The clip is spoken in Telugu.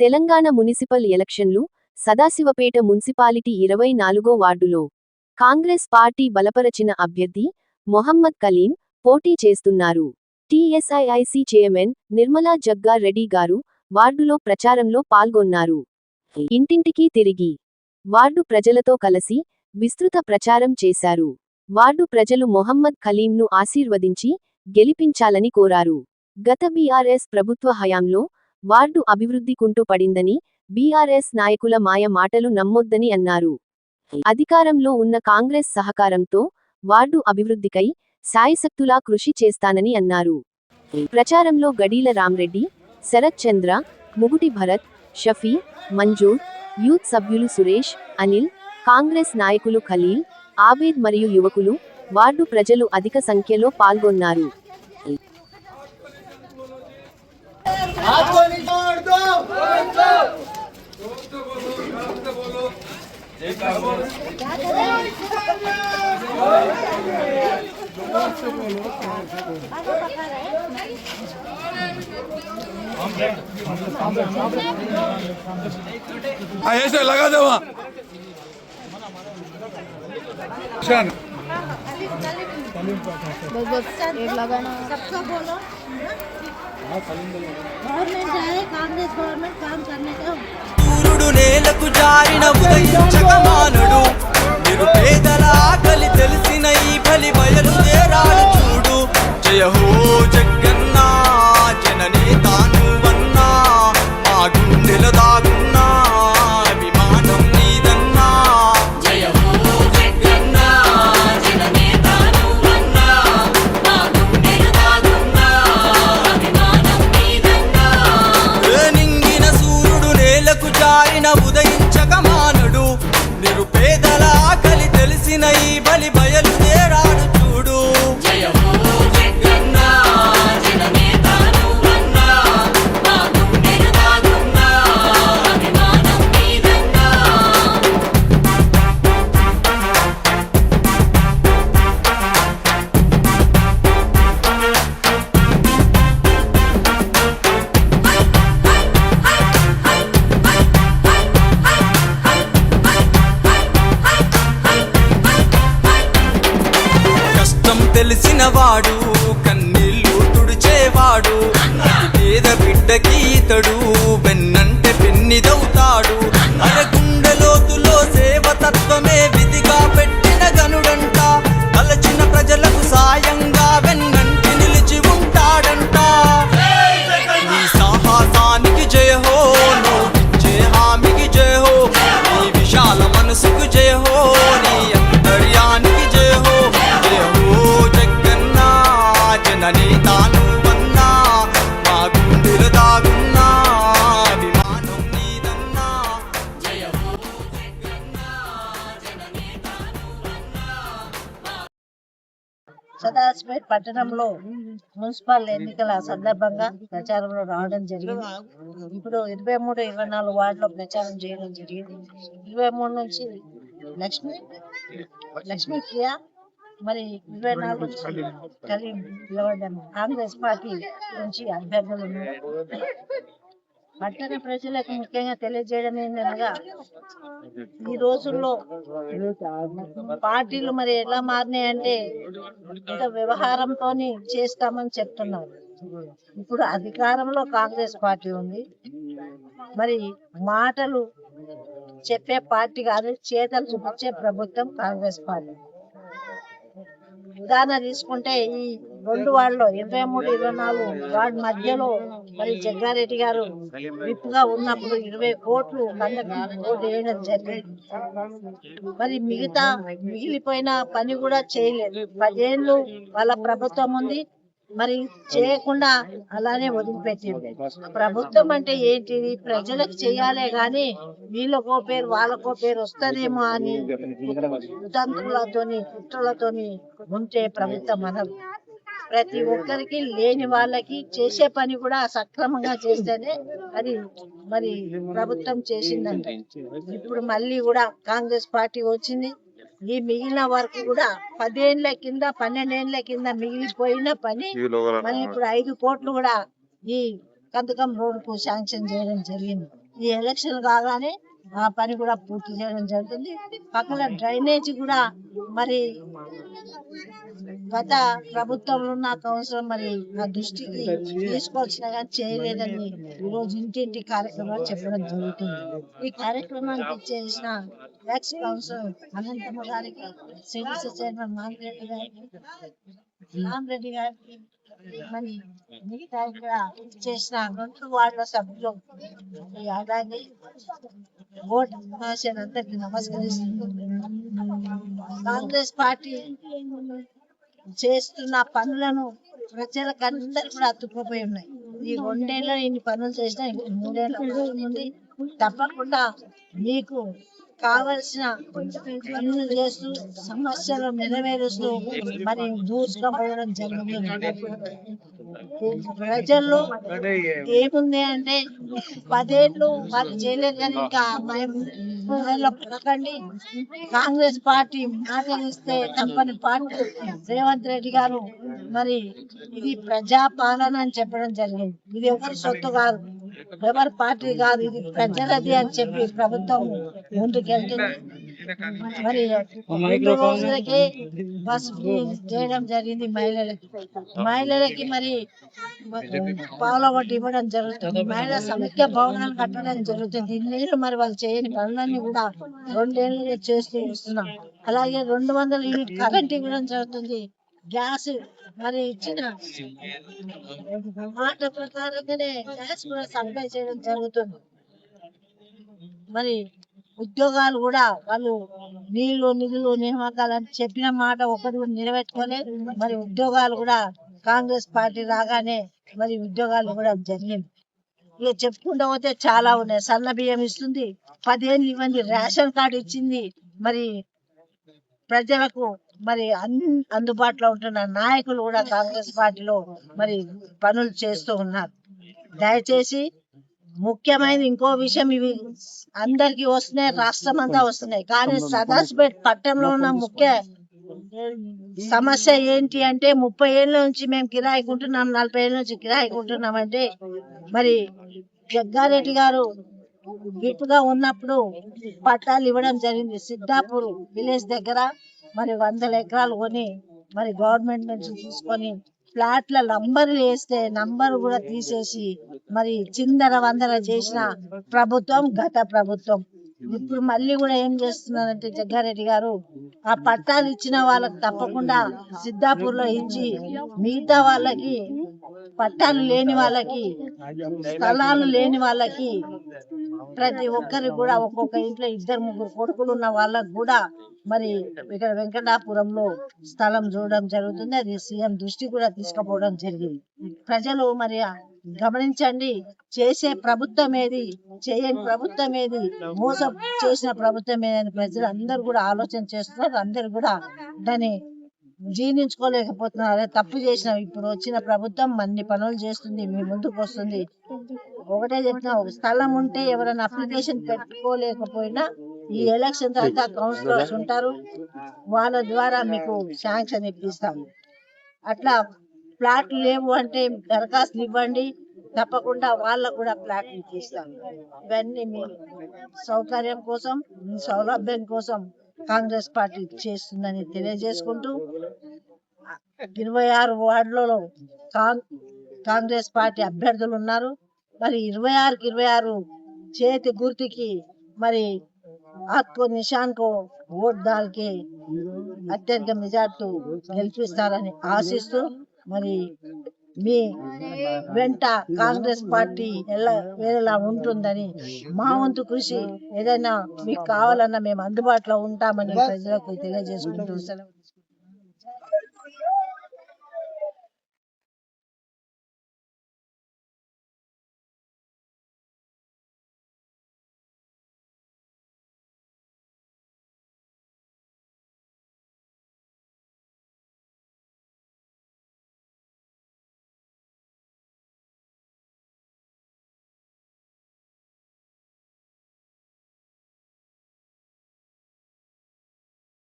తెలంగాణ మున్సిపల్ ఎలక్షన్లు సదాశివపేట మున్సిపాలిటీ ఇరవై నాలుగో వార్డులో. కాంగ్రెస్ పార్టీ బలపరచిన అభ్యర్థి మొహమ్మద్ కలీం పోటీ చేస్తున్నారు. టీఎస్ఐఐసి చైర్మన్ నిర్మలా జగ్గా రెడ్డి గారు వార్డులో ప్రచారంలో పాల్గొన్నారు. ఇంటింటికి తిరిగి వార్డు ప్రజలతో కలిసి విస్తృత ప్రచారం చేశారు. వార్డు ప్రజలు మొహమ్మద్ కలీంను ఆశీర్వదించి గెలిపించాలని కోరారు. గత బీఆర్ఎస్ ప్రభుత్వ హయాంలో వార్డు అభివృద్ధి కుంటుపడిందని బీఆర్ఎస్ నాయకుల మాయ మాటలు నమ్మొద్దని అన్నారు. అధికారంలో ఉన్న కాంగ్రెస్ సహకారంతో వార్డు అభివృద్ధికై సాయశక్తులా కృషి చేస్తానని అన్నారు. ప్రచారంలో గడీల రామ్రెడ్డి శరత్ చంద్ర ముగుటి భరత్ షఫీ మంజూర్ యూత్ సభ్యులు సురేష్ అనిల్ కాంగ్రెస్ నాయకులు ఖలీల్ ఆబేద్ మరియు యువకులు వార్డు ప్రజలు అధిక సంఖ్యలో పాల్గొన్నారు. ऐसे लगा दे वहाँ शान बस बस एक लगाना सबको बोलो కాంగ్రెస్ గవర్నమెంట్ సూర్యుడు నేలకు జారిన ఉదయించక మానడు. నిరుపేదల ఆకలి తెలిసిన ఈ బలి బయలుదేరాడు చూడు. జయ హో జగన్నా జననే తాను వన్నా మా గుండెల ఈ తెలిసిన వాడు కన్నీళ్ళు తుడిచేవాడు. పేద బిడ్డకి ఇతడు వెన్నంటే పెన్నిదవుతా సదాశివపేట పట్టణంలో మున్సిపల్ ఎన్నికల సందర్భంగా ప్రచారంలో రావడం జరిగింది. ఇప్పుడు ఇరవై మూడు ఇరవై నాలుగు వార్డులో ప్రచారం చేయడం జరిగింది. ఇరవై మూడు నుంచి లక్ష్మి లక్ష్మీ ప్రియ మరి ఇరవై నాలుగు కలిగి పిలవడం కాంగ్రెస్ పార్టీ నుంచి అభ్యర్థులు ఉన్నారు. పట్టణ ప్రజలకు ముఖ్యంగా తెలియజేయడం ఏంటనగా ఈ రోజుల్లో పార్టీలు మరి ఎలా మారినాయంటే ఏదో వ్యవహారంతో చేస్తామని చెప్తున్నారు. ఇప్పుడు అధికారంలో కాంగ్రెస్ పార్టీ ఉంది. మరి మాటలు చెప్పే పార్టీ కాదు చేతలు చూపించే ప్రభుత్వం కాంగ్రెస్ పార్టీ. ఉదాహరణ తీసుకుంటే ఈ రెండు వార్డులో ఇరవై మూడు ఇరవై నాలుగు వార్డు మధ్యలో మరి జగ్గారెడ్డి గారు విప్పుగా ఉన్నప్పుడు ఇరవై కోట్లు వేయడం జరిగింది. మరి మిగతా మిగిలిపోయిన పని కూడా చేయలేదు. పదేళ్ళు వాళ్ళ ప్రభుత్వం ఉంది. మరి చేయకుండా అలానే వదిలిపెట్టింది. ప్రభుత్వం అంటే ఏంటిది? ప్రజలకు చేయాలే గాని వీళ్ళకో పేరు వాళ్ళకో పేరు వస్తదేమో అని కుతంత్రులతోని కుట్రలతోని ఉంటే ప్రభుత్వం అనదు. ప్రతి ఒక్కరికి లేని వాళ్ళకి చేసే పని కూడా సక్రమంగా చేస్తేనే అది మరి ప్రభుత్వం చేసిందంట. ఇప్పుడు మళ్ళీ కూడా కాంగ్రెస్ పార్టీ వచ్చింది. ఈ మిగిలిన వరకు కూడా పదేళ్ళ కింద పన్నెండేళ్ళ కింద మిగిలిపోయిన పని మళ్ళీ ఇప్పుడు ఐదు కోట్లు కూడా ఈ కందకం రోడ్డుకు శాంక్షన్ చేయడం జరిగింది. ఈ ఎలక్షన్ కాగానే ఆ పని కూడా పూర్తి చేయడం జరుగుతుంది. పక్కన డ్రైనేజ్ కూడా మరి గత ప్రభుత్వంలో ఉన్న కౌన్సిలర్ మరి నా దృష్టికి తీసుకోవాల్సిన కానీ చేయలేదని ఈరోజు ఇంటింటి కార్యక్రమాలు చెప్పడం జరుగుతుంది. ఈ కార్యక్రమానికి చేసిన ఎక్స్ కౌన్సిలర్ అనంతమ్మ గారికి సిడిసి చైర్మన్ మామిరెడ్డి గారికి రామరెడ్డి గారికి మరి మిగతా ఇక్కడ చేసిన రెండు వార్డుల సభ్యులు ఈ అలాగే ఓట్ అందరికి నమస్కరిస్తున్నాను కాంగ్రెస్ పార్టీ చేస్తున్న పనులను ప్రజలకు అందరు కూడా అతుక్కుపోయి ఉన్నాయి. ఈ రెండేళ్ళు ఇన్ని పనులు చేసినా ఇంకా మూడేళ్ళ ముందు తప్పకుండా మీకు కావలసిన పనులు చేస్తూ సమస్యలు నెరవేరుస్తూ మరి దూసుకుపోవడం జరుగుతుంది. ప్రజల్లో ఏముంది అంటే పదేళ్ళు వాళ్ళు చేయలేదు కానీ ఇంకా పడకండి. కాంగ్రెస్ పార్టీ మాట్లాడిస్తే తప్పని పార్టీ రేవంత్ రెడ్డి గారు మరి ఇది ప్రజా పాలన అని చెప్పడం జరిగింది. ఇది ఎవరి సొత్తు కాదు. ఎవరి పార్టీ కాదు. ఇది ప్రజలది అని చెప్పి ప్రభుత్వం ముందుకెళ్తుంది. మరి రెండు బస్ ఫ్రీ చేయడం జరిగింది మహిళలకి. మహిళలకి మరి పావుల వడ్డీ ఇవ్వడం జరుగుతుంది. మహిళా సమైక్య భవనాలు కట్టడం జరుగుతుంది. ఇన్నేళ్ళు మరి వాళ్ళు చేయని పనులన్నీ కూడా రెండేళ్ళు చేస్తూ అలాగే రెండు వందల యూనిట్ కరెంట్ ఇవ్వడం జరుగుతుంది. గ్యాస్ మరి ఇచ్చిన మాట ప్రకారంగానే గ్యాస్ కూడా సప్లై చేయడం జరుగుతుంది. మరి ఉద్యోగాలు కూడా వాళ్ళు నీళ్ళు నిధులు నియామకాలు అని చెప్పిన మాట ఒకటి కూడా మరి ఉద్యోగాలు కూడా కాంగ్రెస్ పార్టీ రాగానే మరి ఉద్యోగాలు కూడా జరిగింది ఇక చెప్పుకుంటూ పోతే చాలా ఉన్నాయి. సన్న బియ్యం ఇస్తుంది పదిహేను ఇవ్వండి రేషన్ కార్డు ఇచ్చింది. మరి ప్రజలకు మరి అందుబాటులో ఉంటున్న నాయకులు కూడా కాంగ్రెస్ పార్టీలో మరి పనులు చేస్తూ ఉన్నారు. దయచేసి ముఖ్యమైన ఇంకో విషయం ఇవి అందరికి వస్తున్నాయి రాష్ట్రం అంతా వస్తున్నాయి. కానీ సదాశివపేట పట్టణంలో ఉన్న ముఖ్య సమస్య ఏంటి అంటే ముప్పై ఏళ్ళ నుంచి మేము కిరాయి కొంటున్నాం నలభై ఏళ్ళ నుంచి కిరాయి కొంటున్నాం అంటే మరి జగ్గారెడ్డి గారు విప్పుగా ఉన్నప్పుడు పట్టాలు ఇవ్వడం జరిగింది. సిద్ధాపూర్ విలేజ్ దగ్గర మరి వందల ఎకరాలు కొని మరి గవర్నమెంట్ నుంచి తీసుకొని ఫ్లాట్ల నంబర్ వేస్తే నంబర్ కూడా తీసేసి మరి చిందర వందర చేసిన ప్రభుత్వం గత ప్రభుత్వం. ఇప్పుడు మళ్ళీ కూడా ఏం చేస్తున్నారంటే జగ్గారెడ్డి గారు ఆ పట్టాలు ఇచ్చిన వాళ్ళకి తప్పకుండా సిద్ధాపూర్లో ఇచ్చి మిగతా వాళ్ళకి పట్టాలు లేని వాళ్ళకి స్థలాలు లేని వాళ్ళకి ప్రతి ఒక్కరికి కూడా ఒక్కొక్క ఇంట్లో ఇద్దరు ముగ్గురు కొడుకులు ఉన్న వాళ్ళకి కూడా మరి ఇక్కడ వెంకటాపురంలో స్థలం చూడడం జరుగుతుంది. అది సీఎం దృష్టి కూడా తీసుకుపోవడం జరిగింది. ప్రజలు మరి గమనించండి చేసే ప్రభుత్వం ఏది చేయని ప్రభుత్వం ఏది మోసం చేసిన ప్రభుత్వం ఏదని ప్రజలు అందరూ కూడా ఆలోచన చేస్తున్నారు. అందరు కూడా దాన్ని జీర్ణించుకోలేకపోతున్నారు తప్పు చేసిన. ఇప్పుడు వచ్చిన ప్రభుత్వం అన్ని పనులు చేస్తుంది. మీ ముందుకు వస్తుంది. ఒకటే చెప్తున్నా ఒక స్థలం ఉంటే ఎవరైనా అప్లికేషన్ పెట్టుకోలేకపోయినా ఈ ఎలక్షన్ తర్వాత కౌన్సిలర్స్ ఉంటారు. వాళ్ళ ద్వారా మీకు శాంక్షన్ ఇప్పిస్తాము అట్లా ప్లాట్లు లేవు అంటే దరఖాస్తులు ఇవ్వండి. తప్పకుండా వాళ్ళకు కూడా ప్లాట్లు ఇప్పిస్తాము ఇవన్నీ మీ సౌకర్యం కోసం మీ సౌలభ్యం కోసం కాంగ్రెస్ పార్టీ చేస్తుందని తెలియజేసుకుంటూ ఇరవై ఆరు వార్డులలో కాంగ్రెస్ పార్టీ అభ్యర్థులు ఉన్నారు. మరి ఇరవై ఆరుకి ఇరవై ఆరు చేతి గుర్తుకి మరి ఆత్కో నిషాన్ కో ఓట్ దాల్కి అత్యధిక మెజార్టీ గెలిపిస్తారని ఆశిస్తూ మరి మీ వెంట కాంగ్రెస్ పార్టీ ఎలా వేరేలా ఉంటుందని మా వంతు కృషి ఏదైనా మీకు కావాలన్నా మేము అందుబాటులో ఉంటామని ప్రజలకు తెలియజేసుకుంటూ సెలవు